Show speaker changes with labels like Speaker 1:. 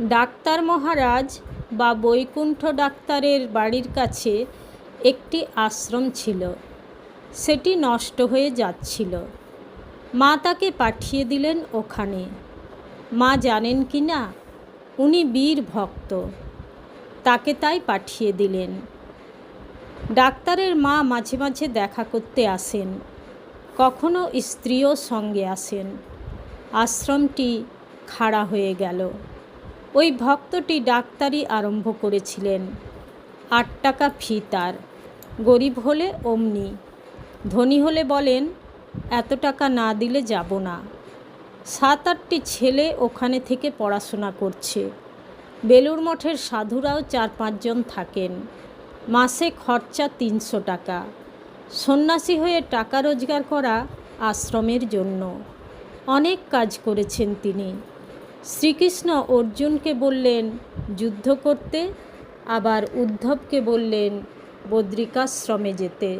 Speaker 1: Doctor মহারাজ বা বৈকুণ্ঠ ডাক্তারের বাড়ির কাছে একটি আশ্রম ছিল। সেটি নষ্ট হয়ে যাচ্ছিল। মা তাকে পাঠিয়ে দিলেন ওখানে। মা জানেন কি না? উনি বীর ভক্ত। তাকে তাই পাঠিয়ে দিলেন। ডাক্তারের মা মাঝে মাঝে দেখা করতে আসেন। কখনো স্ত্রীও সঙ্গে আসেন। আশ্রমটি খাড়া হয়ে গেল। ওই ভক্তটি ডাক্তারি আরম্ভ করেছিলেন। আট টাকা ফি তার। গরিব হলে অমনি। ধনী হলে বলেন, এত টাকা না দিলে যাব না। সাত আটটি ছেলে ওখানে থেকে পড়াশোনা করছে। বেলুর মঠের সাধুরাও চার পাঁচজন থাকেন। মাসে খরচা তিনশো টাকা। সন্ন্যাসী হয়ে টাকা রোজগার করা আশ্রমের জন্য। অনেক কাজ করেছেন তিনি। শ্রীকৃষ্ণ অর্জুনকে বললেন যুদ্ধ করতে। আবার উদ্ধবকে বললেন বদ্রিকাশ্রমে যেতে।